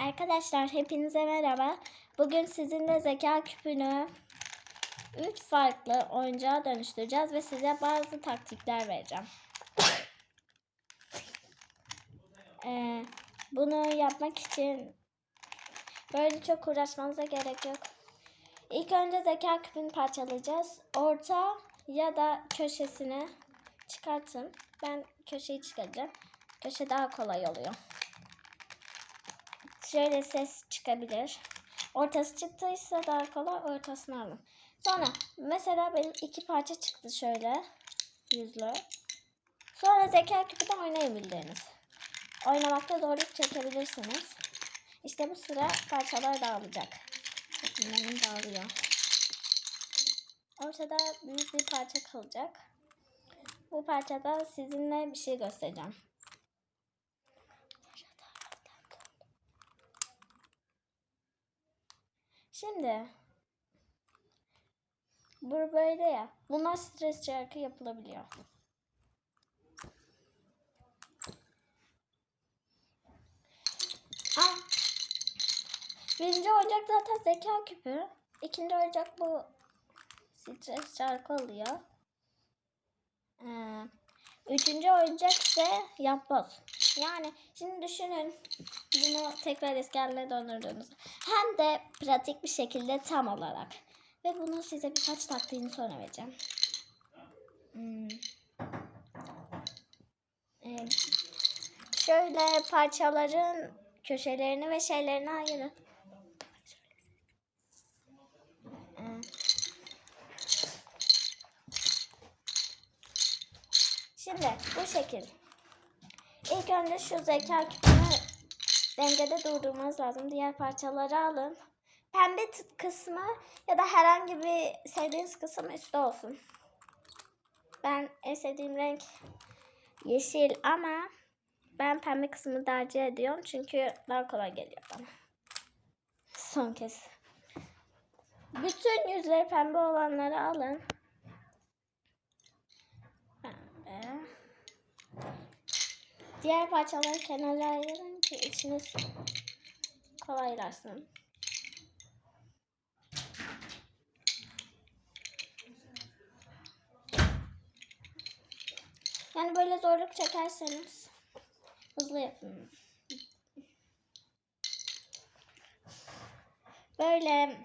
Arkadaşlar hepinize merhaba. Bugün sizinle zeka küpünü 3 farklı oyuncağa dönüştüreceğiz ve size bazı taktikler vereceğim. Ee, bunu yapmak için böyle çok uğraşmanıza gerek yok. İlk önce zeka küpünü parçalayacağız. Orta ya da köşesini çıkartın. Ben köşeyi çıkaracağım. Köşe daha kolay oluyor. Şöyle ses çıkabilir. Ortası çıktıysa daha kolay ortasını alın. Sonra mesela benim iki parça çıktı şöyle. Yüzlü. Sonra zeka küpüde oynayabildiğiniz. Oynamakta zorluk çekebilirsiniz. İşte bu sıra parçalar dağılacak. Benim dağılıyor. Ortada büyük bir parça kalacak. Bu parçada sizinle bir şey göstereceğim. Şimdi bu böyle ya. Bunlar stres şarkı yapılabiliyor. Aa, birinci oyuncak zaten zeka küpü. İkinci oyuncak bu stres şarkı oluyor. Ee, üçüncü oyuncak ise yapboz. Yani şimdi düşünün bunu tekrar eski haline. Hem de pratik bir şekilde tam olarak. Ve bunu size birkaç taktiğini sonra vereceğim. Hmm. Şöyle parçaların köşelerini ve şeylerini ayırın. Şimdi bu şekil. İlk önce şu zeka küpünü dengede durdurmanız lazım. Diğer parçaları alın. Pembe kısmı ya da herhangi bir sevdiğiniz kısım üstte olsun. Ben en sevdiğim renk yeşil ama ben pembe kısmını tercih ediyorum çünkü daha kolay geliyor bana. Son kez. Bütün yüzleri pembe olanları alın. Pembe. Diğer parçaları kenara ayırın ki içiniz kolaylaşsın. Yani böyle zorluk çekerseniz hızlı yapın. Böyle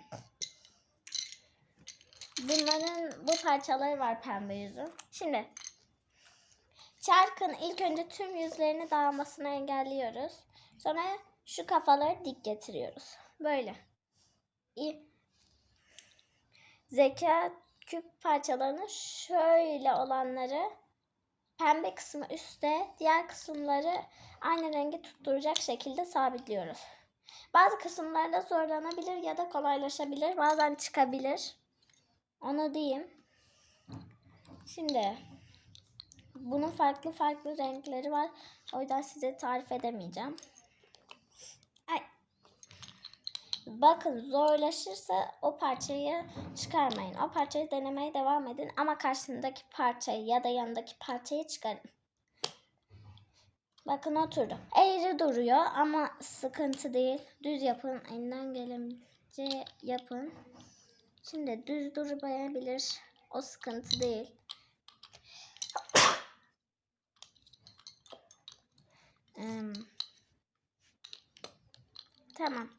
bunların bu parçaları var pembe yüzü. Şimdi Çarkın ilk önce tüm yüzlerini dağılmasını engelliyoruz. Sonra şu kafaları dik getiriyoruz. Böyle. İ- Zeka küp parçalarını şöyle olanları pembe kısmı üstte, diğer kısımları aynı rengi tutturacak şekilde sabitliyoruz. Bazı kısımlarda zorlanabilir ya da kolaylaşabilir. Bazen çıkabilir. Onu diyeyim. Şimdi bunun farklı farklı renkleri var. O yüzden size tarif edemeyeceğim. Ay. Bakın zorlaşırsa o parçayı çıkarmayın. O parçayı denemeye devam edin ama karşısındaki parçayı ya da yanındaki parçayı çıkarın. Bakın oturdu. Eğri duruyor ama sıkıntı değil. Düz yapın. Elinden gelince yapın. Şimdi düz durmayabilir. O sıkıntı değil. Tamam.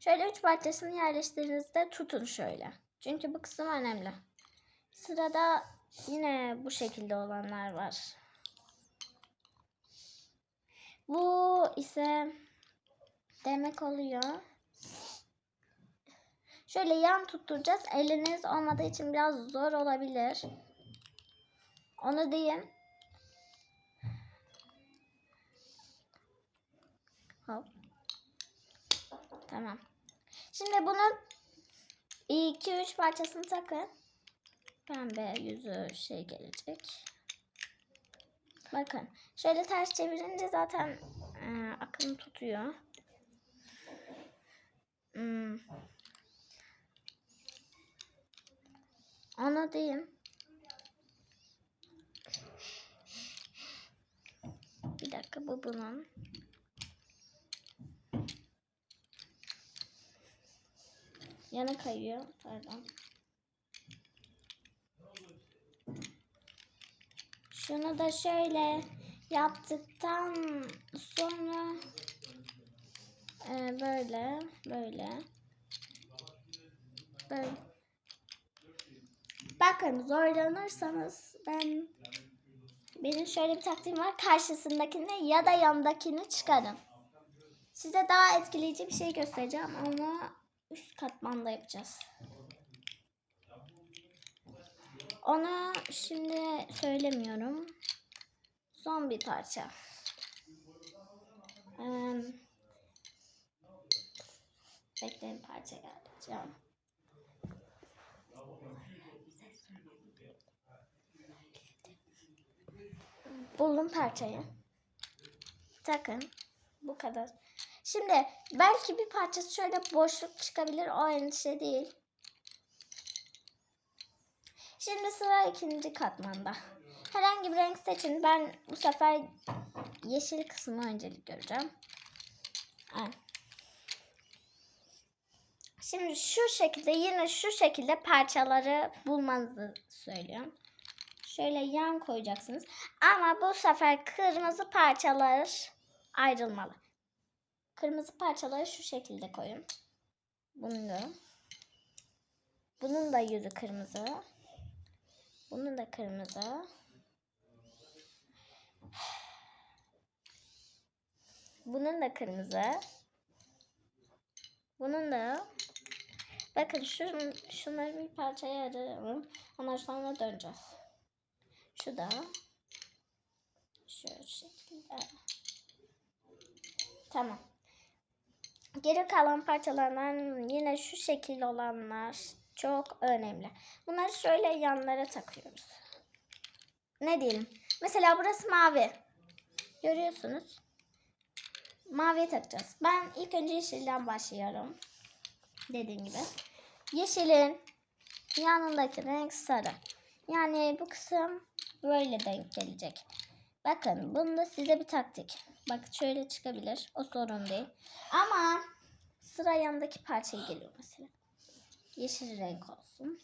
Şöyle üç parçasını yerleştirdiğinizde tutun şöyle. Çünkü bu kısım önemli. Sırada yine bu şekilde olanlar var. Bu ise demek oluyor. Şöyle yan tutturacağız. Eliniz olmadığı için biraz zor olabilir. Onu diyeyim. Tamam. Şimdi bunun 2-3 parçasını takın. Pembe yüzü şey gelecek. Bakın. Şöyle ters çevirince zaten e, akım tutuyor. Hmm. Onu diyeyim. Bir dakika bu bunun. Yana kayıyor. Pardon. Şunu da şöyle yaptıktan sonra e, böyle böyle böyle bakın zorlanırsanız ben benim şöyle bir taktiğim var karşısındakini ya da yandakini çıkarın. Size daha etkileyici bir şey göstereceğim ama üst katmanda yapacağız. Onu şimdi söylemiyorum. Son bir parça. Ee, bekleyin parça geleceğim. Buldum parçayı. Takın. Bu kadar. Şimdi belki bir parçası şöyle boşluk çıkabilir. O endişe değil. Şimdi sıra ikinci katmanda. Herhangi bir renk seçin. Ben bu sefer yeşil kısmı öncelik göreceğim. Şimdi şu şekilde yine şu şekilde parçaları bulmanızı söylüyorum. Şöyle yan koyacaksınız. Ama bu sefer kırmızı parçalar ayrılmalı. Kırmızı parçaları şu şekilde koyun. Bunu. Bunun da yüzü kırmızı. Bunun da kırmızı. Bunun da kırmızı. Bunun da Bakın şu, şunları bir parçaya ayıralım. Ondan sonra döneceğiz. Şu da şu şekilde. Tamam. Geri kalan parçalardan yine şu şekil olanlar çok önemli. Bunları şöyle yanlara takıyoruz. Ne diyelim? Mesela burası mavi. Görüyorsunuz. Maviye takacağız. Ben ilk önce yeşilden başlıyorum. Dediğim gibi. Yeşilin yanındaki renk sarı. Yani bu kısım böyle denk gelecek. Bakın bunda size bir taktik. Bak şöyle çıkabilir. O sorun değil. Ama sıra yanındaki parçaya geliyor mesela. Yeşil renk olsun.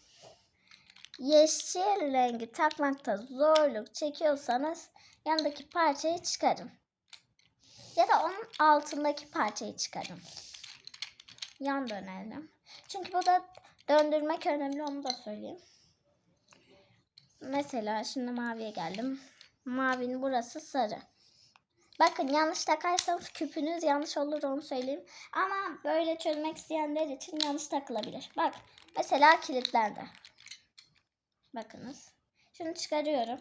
Yeşil rengi takmakta zorluk çekiyorsanız yanındaki parçayı çıkarın. Ya da onun altındaki parçayı çıkarın. Yan dönelim. Çünkü bu da döndürmek önemli onu da söyleyeyim. Mesela şimdi maviye geldim. Mavinin burası sarı. Bakın yanlış takarsanız küpünüz yanlış olur onu söyleyeyim. Ama böyle çözmek isteyenler için yanlış takılabilir. Bak mesela kilitlendi. Bakınız. Şunu çıkarıyorum.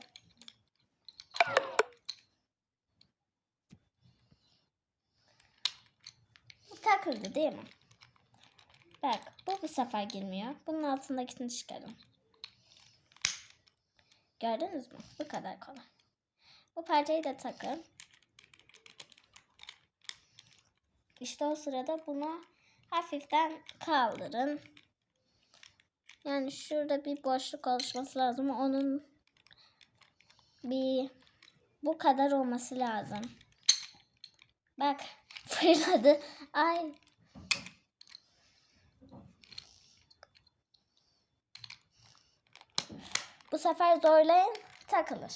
Takıldı değil mi? Bak bu bu sefer girmiyor. Bunun altındakini çıkarın. Gördünüz mü? Bu kadar kolay. Bu parçayı da takın. İşte o sırada bunu hafiften kaldırın. Yani şurada bir boşluk oluşması lazım. Onun bir bu kadar olması lazım. Bak fırladı. Ay. Bu sefer zorlayın takılır.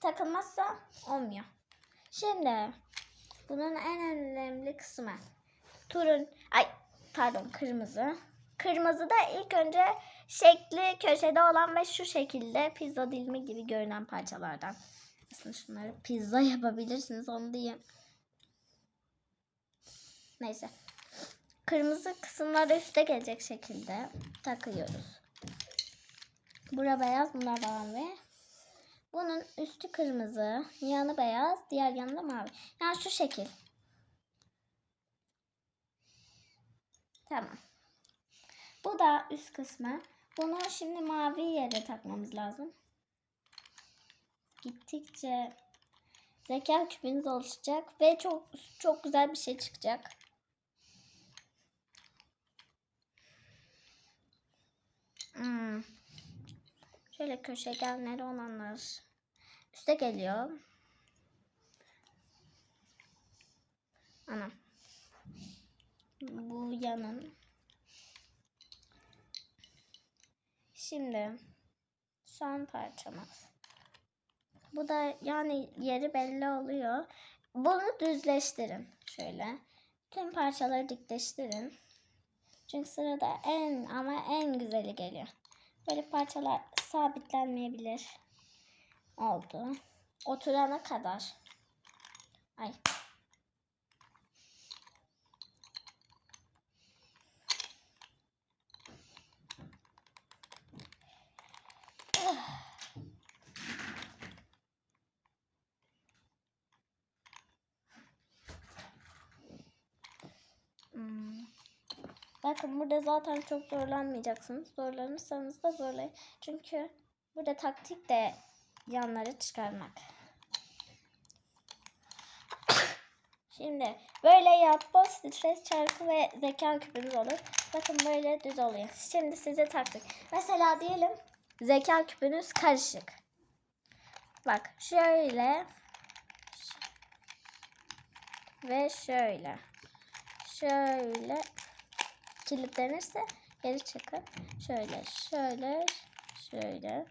Takılmazsa olmuyor. Şimdi bunun en önemli kısmı turun ay pardon kırmızı. Kırmızı da ilk önce şekli köşede olan ve şu şekilde pizza dilimi gibi görünen parçalardan. Aslında şunları pizza yapabilirsiniz onu diyeyim. Neyse. Kırmızı kısımları üste gelecek şekilde takıyoruz. Bura beyaz, bunlar mavi. Bunun üstü kırmızı, yanı beyaz, diğer yanı da mavi. Yani şu şekil. Tamam. Bu da üst kısmı. Bunu şimdi mavi yere takmamız lazım. Gittikçe zeka küpünüz oluşacak ve çok çok güzel bir şey çıkacak. Hmm. Şöyle köşegenleri olanlar üste geliyor. Ana. Bu yanın Şimdi son parçamız. Bu da yani yeri belli oluyor. Bunu düzleştirin. Şöyle. Tüm parçaları dikleştirin. Çünkü sırada en ama en güzeli geliyor. Böyle parçalar sabitlenmeyebilir. Oldu. Oturana kadar. Ay. Bakın burada zaten çok zorlanmayacaksınız. Zorlanırsanız da zorlayın. Çünkü burada taktik de yanları çıkarmak. Şimdi böyle yapboz, stres çarkı ve zeka küpünüz olur. Bakın böyle düz oluyor. Şimdi size taktik. Mesela diyelim zeka küpünüz karışık. Bak şöyle ve şöyle. Şöyle kilitlenirse geri çıkın. Şöyle, şöyle, şöyle.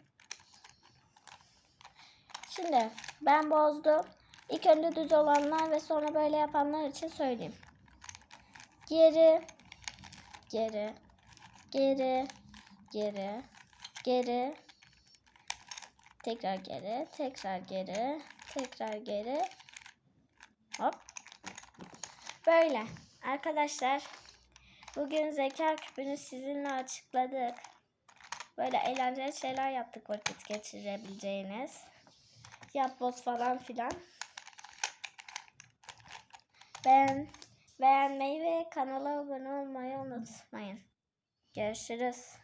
Şimdi ben bozdum. İlk önce düz olanlar ve sonra böyle yapanlar için söyleyeyim. Geri, geri, geri, geri, geri, tekrar geri, tekrar geri, tekrar geri. Hop. Böyle. Arkadaşlar bugün zeka küpünü sizinle açıkladık. Böyle eğlenceli şeyler yaptık vakit geçirebileceğiniz. Yapboz falan filan. Ben beğenmeyi ve kanala abone olmayı unutmayın. Görüşürüz.